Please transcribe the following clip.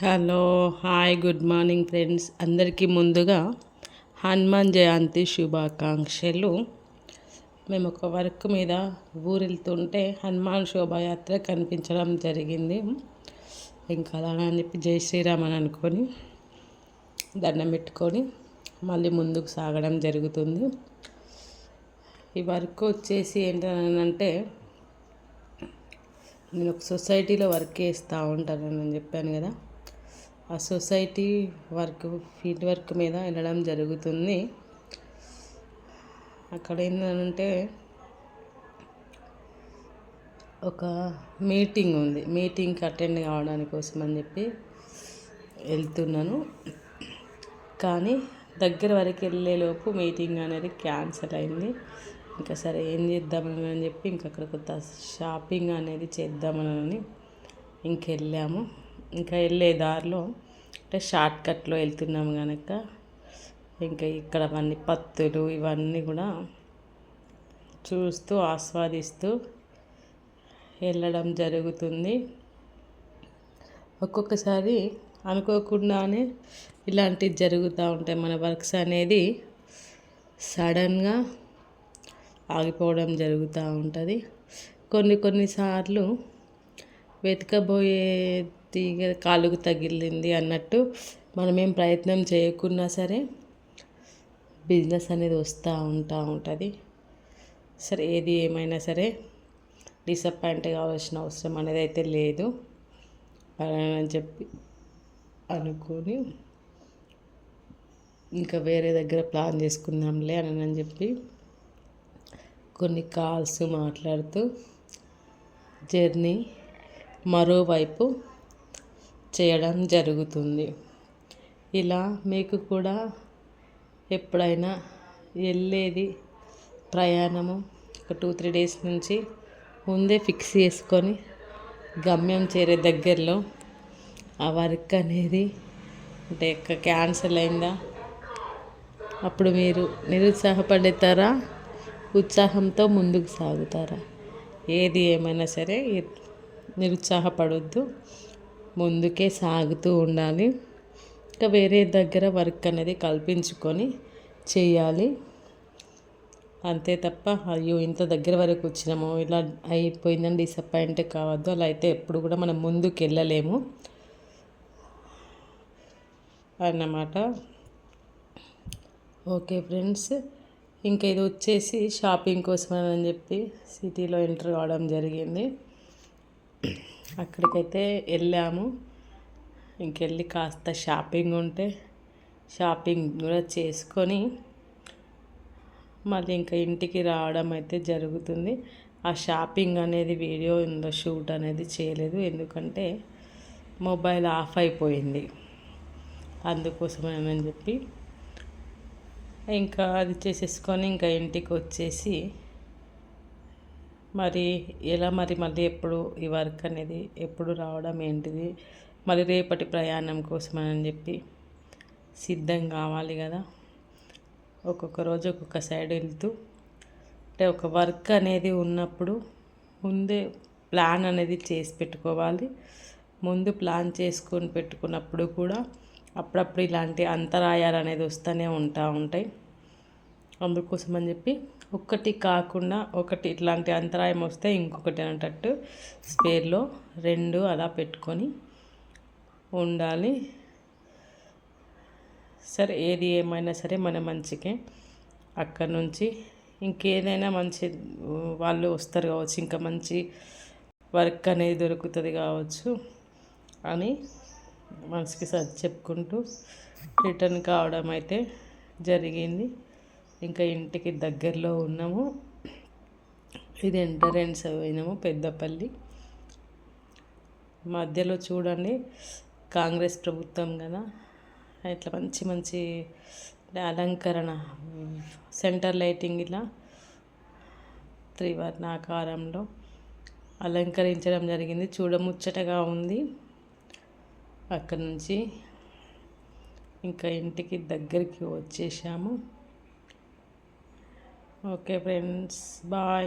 Hello hi good morning friends. అందరికీ ముందుగా హనుమాన్ జయంతి శుభాకాంక్షలు. మేము ఒక వర్క్ మీద ఊరెళ్తుంటే హనుమాన్ శోభాయాత్ర కనిపించడం జరిగింది. ఇంకా అలా అని చెప్పి జై శ్రీరామ్ అని అనుకొని దండం పెట్టుకొని మళ్ళీ ముందుకు సాగడం జరుగుతుంది. ఈ వర్క్ వచ్చేసి ఏంటంటే నేను ఒక సొసైటీలో వర్క్ చేస్తూ ఉంటానని చెప్పాను కదా. సొసైటీ వర్క్ ఫీల్డ్ వర్క్ మీద వెళ్ళడం జరుగుతుంది. అక్కడ ఏంటంటే ఒక మీటింగ్ ఉంది. మీటింగ్కి అటెండ్ కావడానికి కోసం అని చెప్పి వెళ్తున్నాను. కానీ దగ్గర వరకు వెళ్ళేలోపు మీటింగ్ అనేది క్యాన్సిల్ అయింది. ఇంకా సరే ఏం చేద్దామని అని చెప్పి ఇంకా అక్కడ కొత్త షాపింగ్ అనేది చేద్దామని ఇంకెళ్ళాము. ఇంకా వెళ్ళే దారిలో అంటే షార్ట్ కట్లో వెళ్తున్నాము కనుక ఇంకా ఇక్కడ అవన్నీ పత్తులు ఇవన్నీ కూడా చూస్తూ ఆస్వాదిస్తూ వెళ్ళడం జరుగుతుంది. ఒక్కొక్కసారి అనుకోకుండానే ఇలాంటివి జరుగుతూ ఉంటాయి. మన వర్క్స్ అనేది సడన్గా ఆగిపోవడం జరుగుతూ ఉంటుంది. కొన్ని కొన్నిసార్లు వెతకబోయే తీగ కాలుకు తగిలింది అన్నట్టు మనమేం ప్రయత్నం చేయకున్నా సరే బిజినెస్ అనేది వస్తూ ఉంటా ఉంటుంది. సరే ఏది ఏమైనా సరే డిసప్పాయింట్ కావాల్సిన అవసరం అనేది అయితే లేదు అని చెప్పి అనుకొని ఇంకా వేరే దగ్గర ప్లాన్ చేసుకుందాంలే అని అని చెప్పి కొన్ని కాల్స్ మాట్లాడుతూ జర్నీ మరోవైపు చేయడం జరుగుతుంది. ఇలా మీకు కూడా ఎప్పుడైనా వెళ్ళేది ప్రయాణము ఒక టూ త్రీ డేస్ నుంచి ముందే ఫిక్స్ చేసుకొని గమ్యం చేరే దగ్గరలో ఆ వర్క్ అనేది అంటే క్యాన్సిల్ అయిందా? అప్పుడు మీరు నిరుత్సాహపడతారా? ఉత్సాహంతో ముందుకు సాగుతారా? ఏది ఏమైనా సరే నిరుత్సాహపడొద్దు. ముందుకే సాగుతూ ఉండాలి. ఇంకా వేరే దగ్గర వర్క్ అనేది కల్పించుకొని చేయాలి. అంతే తప్ప అయ్యో ఇంత దగ్గర వరకు వచ్చినాము ఇలా అయిపోయిందని డిసప్పాయింట్ కావద్దు. అలా అయితే ఎప్పుడు కూడా మనం ముందుకు వెళ్ళలేము అన్నమాట. ఓకే ఫ్రెండ్స్ ఇంకా ఇది వచ్చేసి షాపింగ్ కోసం అని చెప్పి సిటీలో ఎంటర్ కావడం జరిగింది. అక్కడికైతే వెళ్ళాము. ఇంకెళ్ళి కాస్త షాపింగ్ ఉంటే షాపింగ్ కూడా చేసుకొని మళ్ళీ ఇంకా ఇంటికి రావడం అయితే జరుగుతుంది. ఆ షాపింగ్ అనేది వీడియో ఇందులో షూట్ అనేది చేయలేదు. ఎందుకంటే మొబైల్ ఆఫ్ అయిపోయింది. అందుకోసమని చెప్పి ఇంకా అది చేసేసుకొని ఇంకా ఇంటికి వచ్చేసి మరి ఎలా మరి మళ్ళీ ఎప్పుడు ఈ వర్క్ అనేది ఎప్పుడు రావడం ఏంటిది? మరి రేపటి ప్రయాణం కోసమని చెప్పి సిద్ధం కావాలి కదా. ఒక్కొక్క రోజు ఒక్కొక్క సైడ్ వెళ్తూ అంటే ఒక వర్క్ అనేది ఉన్నప్పుడు ముందే ప్లాన్ అనేది చేసి పెట్టుకోవాలి. ముందు ప్లాన్ చేసుకొని పెట్టుకున్నప్పుడు కూడా అప్పుడప్పుడు ఇలాంటి అంతరాయాలు అనేది వస్తూనే ఉంటా ఉంటాయి. అందుకోసం అని చెప్పి ఒక్కటి కాకుండా ఒకటి ఇట్లాంటి అంతరాయం వస్తే ఇంకొకటి అనేటట్టు స్పేర్లో రెండు అలా పెట్టుకొని ఉండాలి. సరే ఏది ఏమైనా సరే మన మంచికే. అక్కడ నుంచి ఇంకేదైనా మంచి వాళ్ళు వస్తారు కావచ్చు ఇంకా మంచి వర్క్ అనేది దొరుకుతుంది కావచ్చు అని మనసుకి సర్ది చెప్పుకుంటూ రిటర్న్ కావడం అయితే జరిగింది. ఇంకా ఇంటికి దగ్గరలో ఉన్నాము. ఇది ఎంటరెన్స్ అయినాము పెద్దపల్లి. మధ్యలో చూడండి కాంగ్రెస్ ప్రభుత్వం కదా. ఇట్లా మంచి మంచి అలంకరణ సెంటర్ లైటింగ్ ఇలా త్రివర్ణ ఆకారంలో అలంకరించడం జరిగింది. చూడముచ్చటగా ఉంది. అక్కడ నుంచి ఇంకా ఇంటికి దగ్గరికి వచ్చేసాము. Okay friends bye